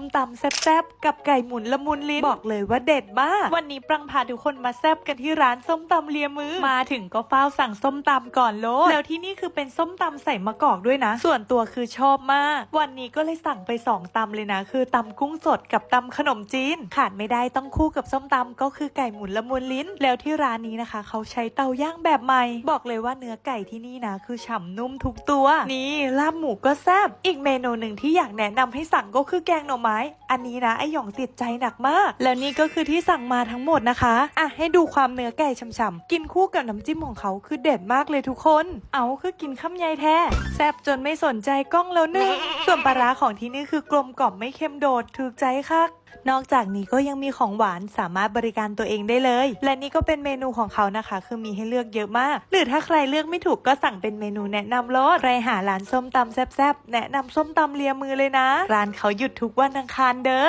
มตำแซ่บๆ กับไก่หมุนละมุนลิ้น บอกเลยว่าเด็ดมาก วันนี้ปรังพาทุกคนมาแซ่บกันที่ร้านส้มตำเลียมือ มาถึงก็เฝ้าสั่งส้มตำก่อนโลดแล้วที่นี่คือเป็นส้มตำใส่มะกอกด้วยนะ ส่วนตัวคือชอบมาก วันนี้ก็เลยสั่งไปสองตำเลยนะ คือตำกุ้งสดกับตำขนมจีน ขาดไม่ได้ต้องคู่กับส้มตำก็คือไก่หมุนละมุนลิ้น แล้วที่ร้านนี้นะคะ เขาใช้เตาย่างแบบใหม่ บอกเลยว่าเนื้อไก่ที่นี่นะ คือฉ่ำนุ่มทุกตัว นี่ลาบหมูก็แซ่บอีกเมนูหนึ่งที่อยากแนะนำให้สั่งก็คือแกงหน่อไม้อันนี้นะไอหยองติดใจหนักมาก แล้วนี่ก็คือที่สั่งมาทั้งหมดนะคะอะให้ดูความเนื้อไก่ฉ่ำๆกินคู่กับน้ำจิ้มของเขาคือเด็ดมากเลยทุกคน เอาคือกินข้ามใยแท้แซ่บจนไม่สนใจกล้องแล้วนึงส่วนปลาร้าของที่นี่คือกลมกล่อมไม่เค็มโดดถูกใจคัก นอกจากนี้ก็ยังมีของหวานสามารถบริการตัวเองได้เลย และนี่ก็เป็นเมนูของเขานะคะ คือมีให้เลือกเยอะมาก หรือถ้าใครเลือกไม่ถูกก็สั่งเป็นเมนูแนะนำรสใครหาร้านส้มตำแซ่บๆแนะนำส้มตำเลียมือเลยนะ ร้านเขาหยุดทุกวันอังคารเด้อ